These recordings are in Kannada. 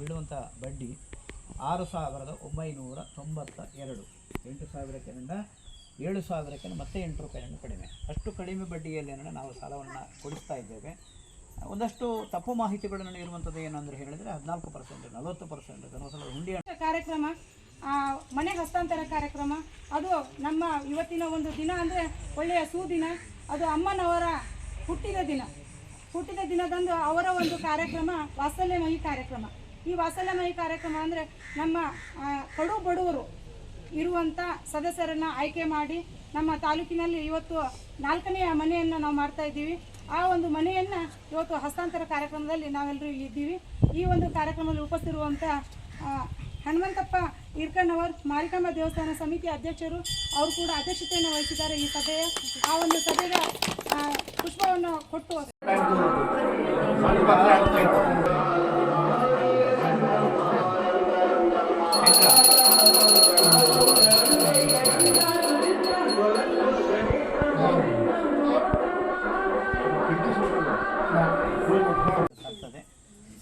ಬೀಳುವಂಥ ಬಡ್ಡಿ ಆರು ಸಾವಿರದ ಒಂಬೈನೂರ ತೊಂಬತ್ತ ಎರಡು ಎಂಟು ಸಾವಿರಕ್ಕಿಂತ ಏಳು ಸಾವಿರಕ್ಕೆ ಮತ್ತೆ ಎಂಟು ರೂಪಾಯಿಯನ್ನು ಕಡಿಮೆ. ಅಷ್ಟು ಕಡಿಮೆ ಬಡ್ಡಿಯಲ್ಲಿ ನಾವು ಸಾಲವನ್ನು ಕೊಡಿಸ್ತಾ ಇದ್ದೇವೆ. ಒಂದಷ್ಟು ತಪ್ಪು ಮಾಹಿತಿಗಳನ್ನು ಇರುವಂಥದ್ದು ಏನಂದ್ರೆ ಹೇಳಿದರೆ ಹದಿನಾಲ್ಕು ಪರ್ಸೆಂಟ್, ನಲವತ್ತು ಪರ್ಸೆಂಟ್ ಧರ್ಮಸ್ಥಳದ ಹುಂಡಿ ಕಾರ್ಯಕ್ರಮ ಮನೆ ಹಸ್ತಾಂತರ ಕಾರ್ಯಕ್ರಮ, ಅದು ನಮ್ಮ ಇವತ್ತಿನ ಒಂದು ದಿನ ಅಂದರೆ ಒಳ್ಳೆಯ ಸುದಿನ. ಅದು ಅಮ್ಮನವರ ಹುಟ್ಟಿದ ದಿನ. ಹುಟ್ಟಿದ ದಿನದಂದು ಅವರ ಒಂದು ಕಾರ್ಯಕ್ರಮ, ವಾತ್ಸಲ್ಯಮಯಿ ಕಾರ್ಯಕ್ರಮ. ಈ ವಾತ್ಸಲ್ಯಮಯಿ ಕಾರ್ಯಕ್ರಮ ಅಂದರೆ ನಮ್ಮ ಕಡು ಬಡವರು ಇರುವಂಥ ಸದಸ್ಯರನ್ನು ಆಯ್ಕೆ ಮಾಡಿ ನಮ್ಮ ತಾಲೂಕಿನಲ್ಲಿ ಇವತ್ತು ನಾಲ್ಕನೆಯ ಮನೆಯನ್ನು ನಾವು ಮಾಡ್ತಾ ಇದ್ದೀವಿ. ಆ ಒಂದು ಮನೆಯನ್ನು ಇವತ್ತು ಹಸ್ತಾಂತರ ಕಾರ್ಯಕ್ರಮದಲ್ಲಿ ನಾವೆಲ್ಲರೂ ಇಲ್ಲಿ ಇದ್ದೀವಿ. ಈ ಒಂದು ಕಾರ್ಯಕ್ರಮದಲ್ಲಿ ಉಪಸ್ಥಿರುವಂಥ ಹನುಮಂತಪ್ಪ ಇರ್ಕಣ್ಣವರ್, ಮಾರಿಕಾಂಬ ದೇವಸ್ಥಾನ ಸಮಿತಿ ಅಧ್ಯಕ್ಷರು, ಅವರು ಕೂಡ ಅಧ್ಯಕ್ಷತೆಯನ್ನು ವಹಿಸಿದ್ದಾರೆ ಈ ಸಭೆಯ. ಆ ಒಂದು ಸಭೆಯ ಪುಷ್ಪವನ್ನು ಕೊಟ್ಟು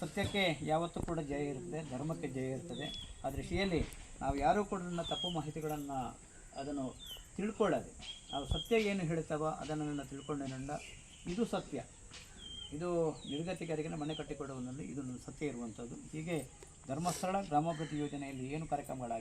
ಸತ್ಯಕ್ಕೆ ಯಾವತ್ತೂ ಕೂಡ ಜಯ ಇರುತ್ತೆ, ಧರ್ಮಕ್ಕೆ ಜಯ ಇರ್ತದೆ. ಆ ದೃಷ್ಟಿಯಲ್ಲಿ ನಾವು ಯಾರೂ ಕೂಡ ನನ್ನ ತಪ್ಪು ಮಾಹಿತಿಗಳನ್ನು ಅದನ್ನು ತಿಳ್ಕೊಳ್ಳದೆ. ನಾವು ಸತ್ಯ ಏನು ಹೇಳ್ತಾವೋ ಅದನ್ನು ನನ್ನ ತಿಳ್ಕೊಂಡೇನಂದ ಇದು ಸತ್ಯ. ಇದು ನಿರ್ಗತಿಕರಿಗೆ ಮನೆ ಕಟ್ಟಿಕೊಡುವುದರಲ್ಲಿ ಇದು ಸತ್ಯ ಇರುವಂಥದ್ದು. ಹೀಗೆ ಧರ್ಮಸ್ಥಳ ಗ್ರಾಮಾಭಿವೃದ್ಧಿ ಯೋಜನೆಯಲ್ಲಿ ಏನು ಕಾರ್ಯಕ್ರಮಗಳಾಗಿ